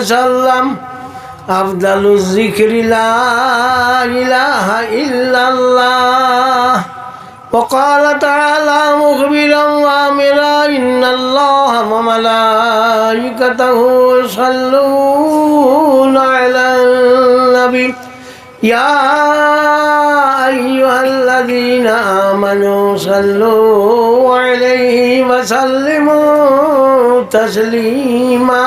وسلم أفضل الذكر لا إله إلا الله. وقال تعالى مخبرا وامرا إن الله وملائكته يصلون على النبي. يا أيها الذين آمنوا صلوا عليه وسلموا تسليما.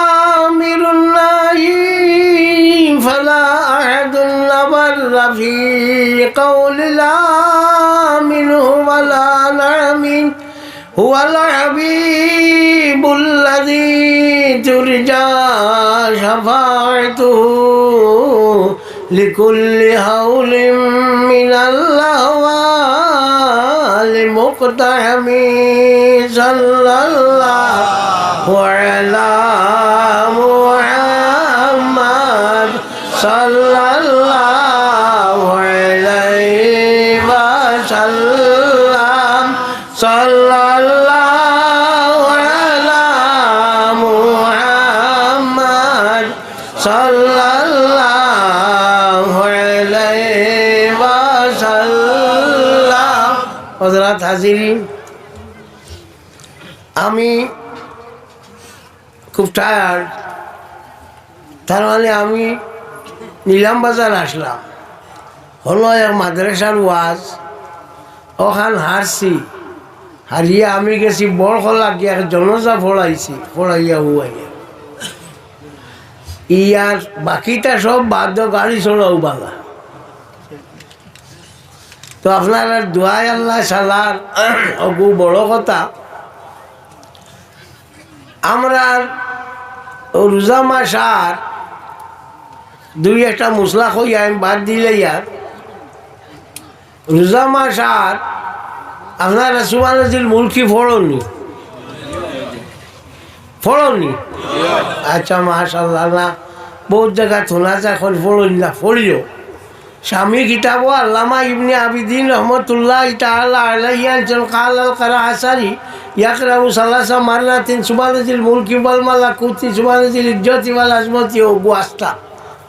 في قول لا منه ولا نعم هو الحبيب الذي ترجى شفاعته لكل هول من الأهوال مقتحم صلى الله على হাজিরিন আমি খুব টায়ার্ড তার মানে আমি নিলাম বাজার আসলাম। হলো এক মাদ্রাসার ওয়াজ। ওখান হারছি। হারিয়ে আমি গেছি বড় খোলা গিয়ে জনজা ফোড়াইছি, ফোড়াইয়া হুয়াইয়া। ইয়ার বাকিটা সব বাদ্য গাড়ি চড়াও বালা। তো আপনার আর দোয়াই আল্লাহ সালার অগু বড় কথা। আমরা রোজা মাস আর দুই একটা মশলা খই আমি বাদ দিলে ইয়ার। রোজা মাস আর আপনার সুবানজির মুলকি ফড়ননি ফড়ননি আচ্ছা মাশাল্লাহ না, বহুত জায়গা থোনা যা এখন ফড়ন না ফড়িও স্বামী কিতাব আল্লামা ইবনে আবিদিন রহমতুল্লাহ আনছেন কাল আল কারা আসারি ইয়াকরাউ সালাসা মারনাতিন সুবহানাজিল মুলকি ওয়াল মালাকুতি সুবহানাজিল ইজ্জতি ওয়াল আজমতি ও গুয়াস্তা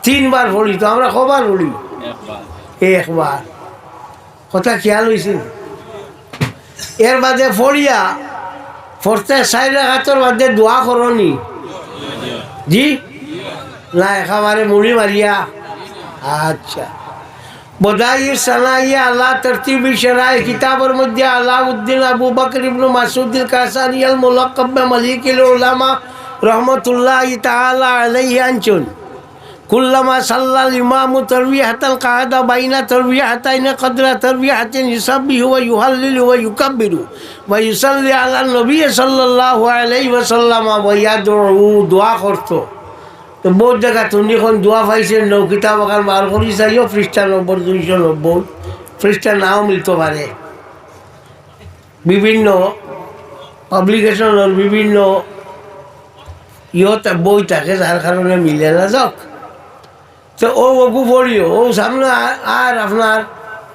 তিনবার পড়ি তো আমরা কবার পড়ি একবার। কথা খেয়াল হয়েছে এর বাদে ফড়িয়া ফরতে চাই রাখাতর বাদে দোয়া করনি। জি? না একেবারে মুড়ি মারিয়া। আচ্ছা। বদাইর সানাইয়া আল্লাহ তরতিব শরায় কিতাবের মধ্যে Alauddin Abu Bakr Ibn Masuddin Kasani আল মুলাক্কাব মালিকুল উলামা রহমতুল্লাহ তাআলা আলাইহি আনচুন। কুল্লামা সাল্লাল ইমামু তরবিহাতাল কায়দা বাইনা তরবিহাতাইন কদরা তরবিহাতিন ইউসাব্বিহু ওয়া ইউহাল্লিলু ওয়া ইউকাব্বিরু ওয়া ইউসাল্লি আলা নবী সাল্লাল্লাহু আলাইহি ওয়া সাল্লাম ওয়া ইয়াদউ দোয়া করতো। তো বহুত জায়গা তুমি এখন দোয়া পাইছেন নৌ কিতাব আকার বার করি চাইও পৃষ্ঠা নম্বর দুইশো নব্বই পৃষ্ঠা নাও মিলতে পারে বিভিন্ন পাবলিকেশনের বিভিন্ন ইয়ত বই থাকে যার কারণে মিলে না যাক তো ও ওগু পড়িও ও সামনে আর আপনার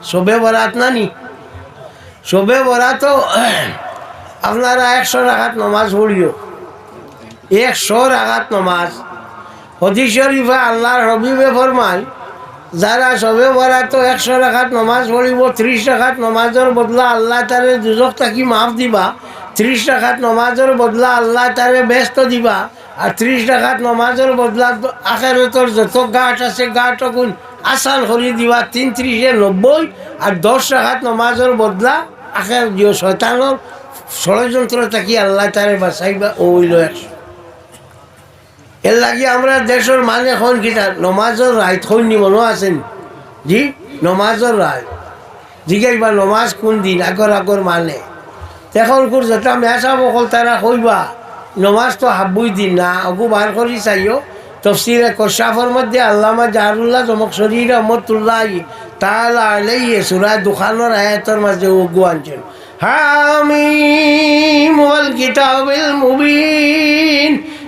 শোবে বরাত নানি শোবে বরাত আপনারা একশো রাখাত নমাজ পড়িও একশো রাখাত নমাজ। হদিস শরীফে আল্লাহর হবিবে ফরমায়, যারা সবে বরা তো একশো রাখাত নমাজ পড়িব, ত্রিশ রাখাত নমাজের বদলা আল্লাহ তারে দুজক থাকি মাফ দিবা, ত্রিশ রাখাত নমাজের বদলা আল্লাহ তারে ব্যস্ত দিবা, আর ত্রিশ রাখাত নমাজের বদলা আখেরতর যত গাঠ আছে গাঠ গুণ আসান করে দিবা, তিন ত্রিশে নব্বই, আর দশ রাখাত নমাজের বদলা আখের শয়তানোর ষড়যন্ত্র থাকি আল্লাহ তারে বাঁচাইবা ওইল একশো এর লাগি আমরা দেশের মানে এখন কিতা নমাজের রায় থইনি মনে আছেন? জি নমাজের রায় জিজ্ঞাসা নমাজ কোন দিন আগর আগর মানে। এখন কোর যেটা মেসা বকল তারা কইবা নমাজ তো হাব্বই দিন না অগু বার করি চাইও। তফসিরে কশাফর মধ্যে আল্লামা জাহারুল্লাহ জমক শরীর রহমতুল্লাহ তাহলে আলাইয়ে সুরায় দোকানোর আয়াতর মাঝে উগু আনছেন। হামিম ওয়াল কিতাবিল মুবিন।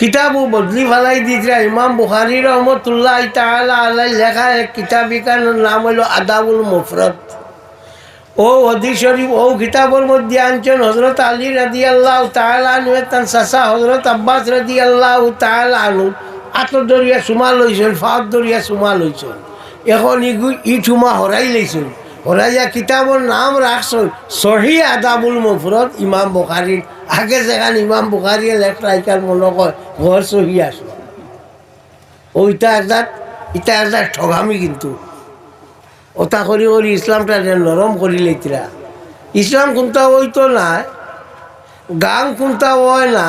কিতাবও বদলি ফেলাই দিছে ইমাম বুখারি রহমতুল্লাহ তাআলা আলাই লেখা এক কিতাব ইকানোর নাম হইল আদাবুল মুফরত ও হদি শরীফ ও কিতাবের মধ্যে আনছেন হজরত আলী রাদি আল্লাহ তাহলা আনু তান সাসা হজরত আব্বাস রাদি আল্লাহ তাহলা আনু আতর দরিয়া সুমা লইছেন ফাঁক দরিয়া সুমা লইছেন এখন ইগু, ই ঠুমা হরাই লইছেন হরাইয়া কিতাবের নাম রাখছেন সহি আদাবুল মুফরত ইমাম বুখারির আগে যেখান ইমাম বুখারিয়ে লেখা এখান মনে কয় ঘর সহি আসলো ওইটা একদার ইটা একদার ঠগামি কিন্তু। ওটা করি করি ইসলামটা নরম করি লেতিরা ইসলাম কোনটা ওই তো নাই গান কোনটা হয় না,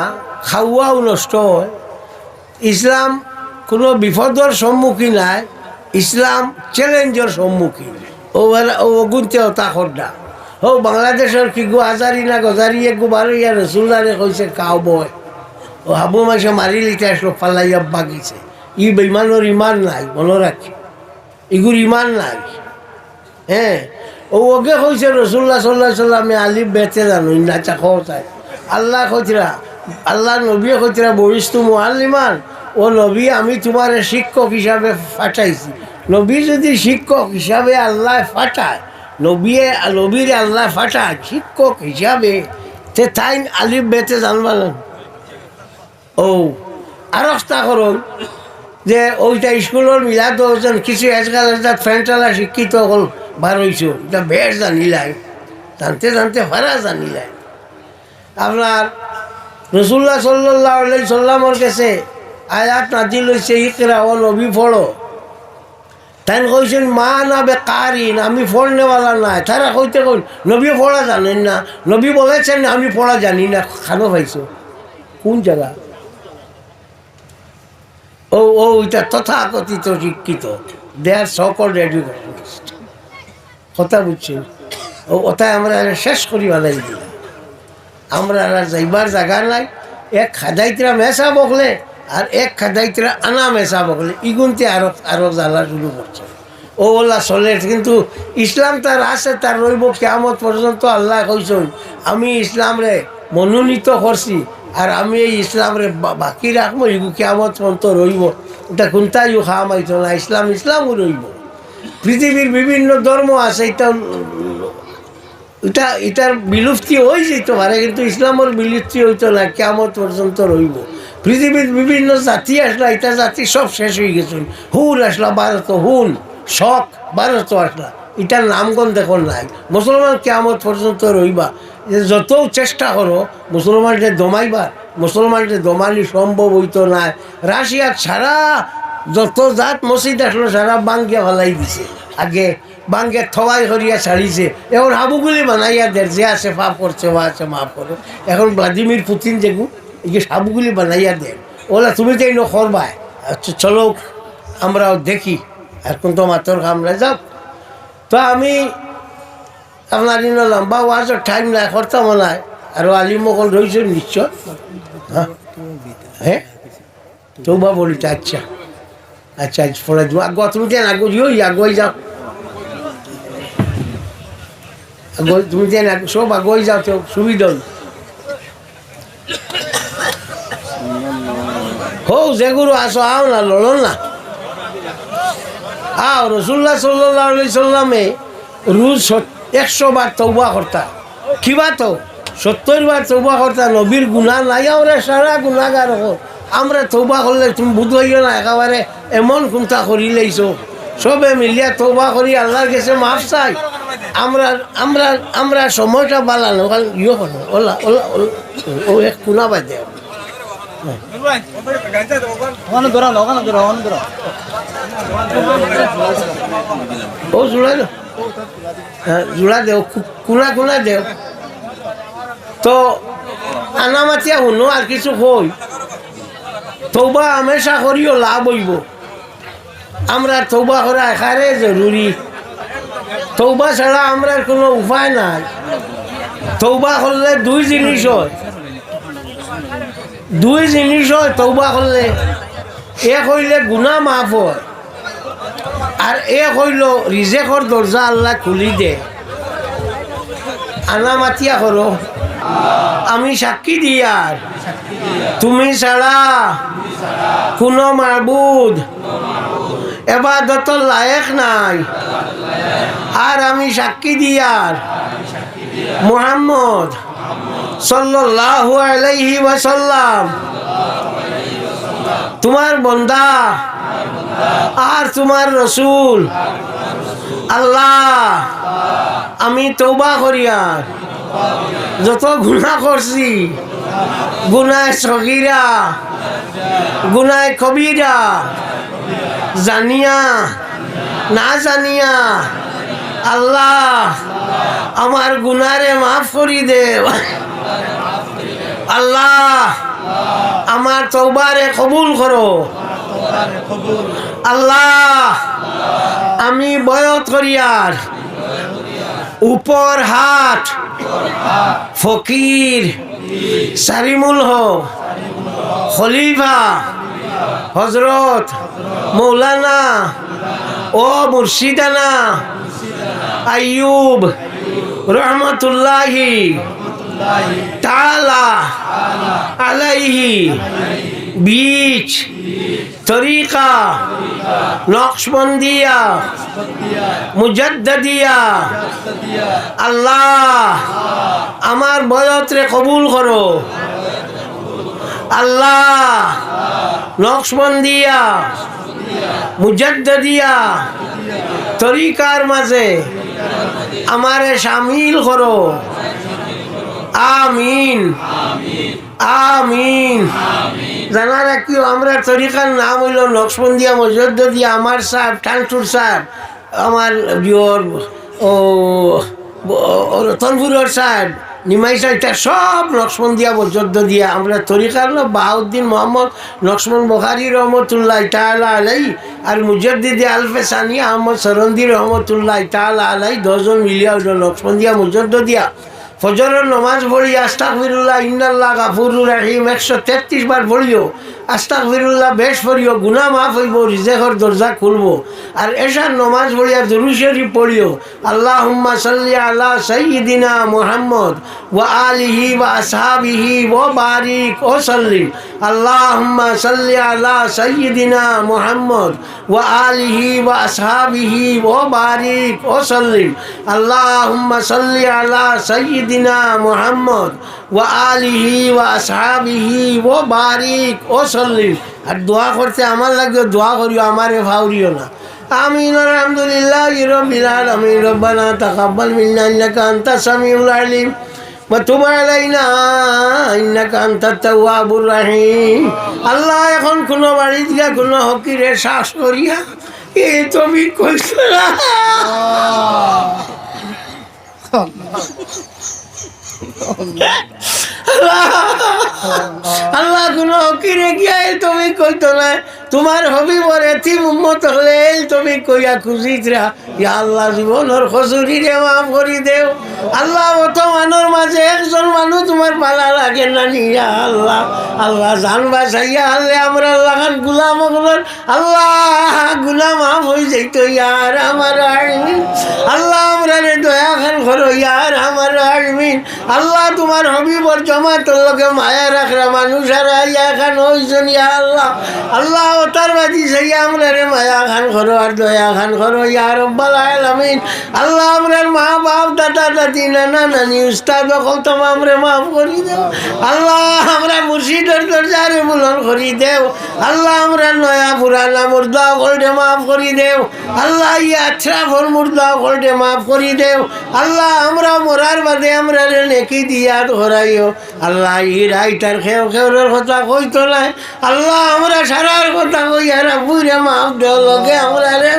খাওয়াও নষ্ট হয়। ইসলাম কোনো বিপদর সম্মুখীন নাই, ইসলাম চ্যালেঞ্জের সম্মুখীন। ও ও গুনতে ওটা খড্ডা ও, বাংলাদেশের কি গো হাজারি না গজারি এক গো বারো ইয়া রসুল্লারে কইছে কাউ বয় ও হাবু মাসে মারি লিতে আসলো পাল্লাইয়া বাগিছে ই বেমানোর ইমান নাই মনে রাখি ইগুর ইমান নাই। হ্যাঁ ও ওকে কইছে রসুল্লাহ সাল্লাহ সাল্লামে আলিফ বেতে জানো না চাখো চাই আল্লাহ কইতরা আল্লাহ নবীয়ে কইতরা বরিস্তু মুআল্লিমান, ও নবী, আমি তোমার শিক্ষক হিসাবে ফাটাইছি। নবী যদি শিক্ষক হিসাবে আল্লাহ ফাটায় নবীয়ে নবীরে আল্লাহ ফাটা শিক্ষক হিসাবে তে তাই আলিফ বেতে জানবা ও আর একটা করুন যে ওইটা স্কুলের মিলাদ ওজন কিছু আজকাল একটা ফ্রেন্ডালা শিক্ষিত হল বার হয়েছ এটা বেশ জানিলাই, জানতে জানতে ফারা জানিলাই। আপনার রসুল্লাহ সাল্লাহ সাল্লামর কাছে আয়াত নাজিল হয়েছে ইকরা ও নবী ফড়ো তাই কইছেন, মা না বে কারিন আমি ফড়নেওয়ালা নাই। তারা কইতে কই নবী পড়া জানেন না। নবী বলেছেন, আমি পড়া জানি না, খানো পাইছো? কোন জায়গা? ও ও, ওইটা তথাকথিত শিক্ষিত। দে আর সকল এডুকেশনিস্ট কথা বুঝছেন? ও, ওটাই আমরা শেষ করি বালাই দিলাম। আমরা যাইবার জায়গা নাই। এক খাদাইতরা মেসা বকলে আর এক খাদাইতে আনা মেসা বকলে ইগুনতে আরও আরও জ্বালা শুরু করছে। ও ওলা চলে কিন্তু ইসলাম তার আছে, তার রইব কেমত পর্যন্ত আল্লাহ কইসন আমি ইসলামরে মনোনীত করছি, আর আমি এই ইসলামরে বাকি রাখব, ইগু কেমত পর্যন্ত রইব। এটা কোনটাই খাওয়াইতো না, ইসলাম ইসলামও রইব। পৃথিবীর বিভিন্ন ধর্ম আছে, এটা এটা, এটার বিলুপ্তি হয়ে যেত পারে, কিন্তু ইসলামের বিলুপ্তি হইতো না কেমন পর্যন্ত রইব। পৃথিবীর বিভিন্ন জাতি আসলা এটা জাতি সব শেষ হয়ে গেছে হুন আসলা, ভারত হুন শখ ভারত আসলা। এটার নামগণ দেখো নাই। মুসলমান কেমন পর্যন্ত রইবা। যত চেষ্টা করো মুসলমানকে দমাইবার মুসলমানকে দমানি সম্ভব হইতো না। রাশিয়া ছাড়া যত জাত মসজিদ আসলো, সারা বাঙ্গিয়া ফেলাই দিছে। আগে বাঙ্গে থবাই করিয়া ছাড়িছে। এখন হাবুগুলি বানাইয়া দের যে আছে পাপ করছে বা আছে মাফ করো এখন ভ্লাদিমির পুতিন যেগু এই যে সাবুগুলি বানাইয়া দেন, ওলা তুমি তো এই করবাই আচ্ছা চলো আমরাও দেখি কোন তো মাত্র আমরা যাও। তো আমি আপনার ইন লম্বা ওয়াজের টাইম নাই করতাম নাই আর আলিমকল রয়েছে নিশ্চয়। হ্যাঁ? হ্যাঁ? তো বা বলিতে আচ্ছা। আচ্ছা আজ দেবো আগ তুমি যেন আগ ওই আগুয়াই যাও। আগুয়াই তুমি আগ, সব আগুয়াই যাও, তো সুবিধা হই। হো যেগুলো আসো, আও না লড়ন না। আও রসুল্লাহ সাল্লাহ সাল্লামে রুজ একশো বার তৌবা করতা। কিবা তো? সত্তর বার তৌবা করতা, নবীর গুণা নাই, আমরা সারা গুণাগার হো আমরা তৌবা করলে তুমি বুধ হইও না, একেবারে এমন কোনটা করি লাইছো। সবে মিলিয়া তৌবা করি, আল্লাহর কাছে মাফ চাই। আমরা আমরা আমরা সময়টা বালানো ইয়ে করো, ওলা ওলা ও এক কোনা দেয় জোড়া দেও দেও তো শুনো আর কিছু কই। তৌবা হামেশা করিও লাভ হইব। আমরা তৌবা করা এখানে জরুরি তৌবা ছাড়া আমরা কোনো উপায় নাই। তৌবা করলে দুই জিনিস হয়। দুই জিনিস হয় তৌবা করলে। এক হইলে গুণা মাফ হয়, আর এক হইল রিজেকর দরজা আল্লাহ খুলি দে। আনা মাতিয়া করো। আমি সাক্ষী দিয়ার। তুমি ছাড়া কোনো মারবুদ এবাদত লায়ক নাই। আর আমি সাক্ষী দিয়ার। মুহাম্মদ। সাল্লাল্লাহু আলাইহি ওয়াসাল্লাম। তোমার বন্দা আর তোমার রসুল। আল্লাহ, আমি তৌবা করিয়ার যত গুণা করছি গুনায় সগিরা গুনায় কবিরা, জানিয়া, না জানিয়া, আল্লাহ, আমার গুনারে মাফ করি দে। আল্লাহ, আমার তৌবারে কবুল করো। আল্লাহ, আমি বয়ত করিয়ার উপর হাত ফকির, সারিমুল হক, খলিফা হজরত মৌলানা ও মুর্শিদানা আইয়ুব রহমতুল্লাহি তালা আলাইহি, বীজ, তরিকা, নকশবন্দিয়া মুজদ্দিয়া আল্লাহ, আমার বয়ত্রে কবুল করো। আল্লাহ, নকশবন্দিয়া মুজদ্দিয়া তরিকার মাঝে আমারে সামিল করো। আমিন। আমিন। জানা রাখিও আমরা তরিকার নাম হইল নকশবন্দিয়া মজদ্দিয়া আমার সাহেব ঠানটুর সাহেব, আমার বিয়র, ও রতনপুরের সাহেব নিমাইশা এটা সব লক্ষ্মণ দিয়া বজদ্দ দিয়া আমরা তরিকার বাহাউদ্দিন মোহাম্মদ, লক্ষ্মণ বখারি রহমতুল্লাহ তালা আলাই আর মুজদ্দিদি আলফে সানি আহমদ সরন্দি রহমতুল্লাহ তালা আলাই দশজন মিলিয়া ওইটা লক্ষ্মণ দিয়া মুজদ্দ দিয়া। ফজরের নমাজ পড়ি আস্তাক ফিরুল্লাহ ইন্নাল্লাহ গাফুরুর রাহিম, একশো তেত্রিশ বার পড়িও আস্তাক ফিরুল্লাহ বেশ পড়িও গুনা মাফ হইব রিজেকর দরজা খুলবো। আর এসার নমাজ পড়িয়া দুরুশরী পড়িও আল্লাহ হুম্মা সাল্লি আলা সঈদিনা মুহাম্মদ ওয়া আলিহি ওয়া আসহাবিহি ও বারিক ও সাল্লিম। আল্লাহ হুম্মা সাল্লি আলা সঈদিনা মুহাম্মদ ওয়া আলিহি ওয়া আসহাবিহি ও বারিক ও সাল্লিম। আল্লাহ হুম্মা সাল্লি আলা সঈদিনা মুহাম্মদ ওয়া আলিহি ওয়া আসহাবিহি ও বারিক ও সাল্লিম আর দোয়া করতে আমার লাগবে দোয়া করিও আমারে ভাউরিও না آمين الحمد لله رب العالمين ربنا تقبل منا إنك أنت السميع العليم وتب علينا إنك أنت التواب الرحيم আল্লাহ এখন কোনো বাড়ি দিয়া কোনো হকিরে শ্বাস করিয়া এ তুমি কইছো না আল্লাহ। কোনো তুমি কইতো না। তোমার হবি বলে তিম উম্মত হলে তুমি কইয়া খুশি রা ইয়া আল্লাহ জীবনের খসুরি রে মাফ করি দেও। আল্লাহ অত মানুষ মাঝে একজন মানুষ তোমার পালা লাগে না নিয়া আল্লাহ। আল্লাহ জান বাসাইয়া আল্লাহ আমরা লাগান গুলাম আল্লাহ, গুলাম মাফ হয়ে যাইত ইয়ার আমার আর্মিন আল্লাহ আমরা রে দয়া খান করো ইয়ার আমার আর্মিন আল্লাহ তোমার হবিবর জমা তোর লোকে মায়া রাখরা মানুষ আর ইয়া খান হইছেন ইয়া আল্লাহ। আল্লাহ ওটার বাজি সেই আমরা রে মায়া খান করো আর দয়া খান করো ইয়া রব্বাল আলামিন। আল্লাহ আমরার মা আল্লাহ আমরা মুর্শিদের দরজারে বুলন করি দেও। আল্লাহ আমরা নয়া পুরানা মুর্দা গোল্ডে মাফ করি দেও। আল্লাহ ইয়া আছরাফর মুর্দা গোল্ডে দেও। আল্লাহ আমরা মরার বাদে আমরা নেকি দিয়া ধরাইও। আল্লাহ ই রাইটার খেউ খেউরের কথা কইতো নাই। আল্লাহ আমরা সারার কথা কই আর বুড়ে মাফ দেও, লগে আমরা রে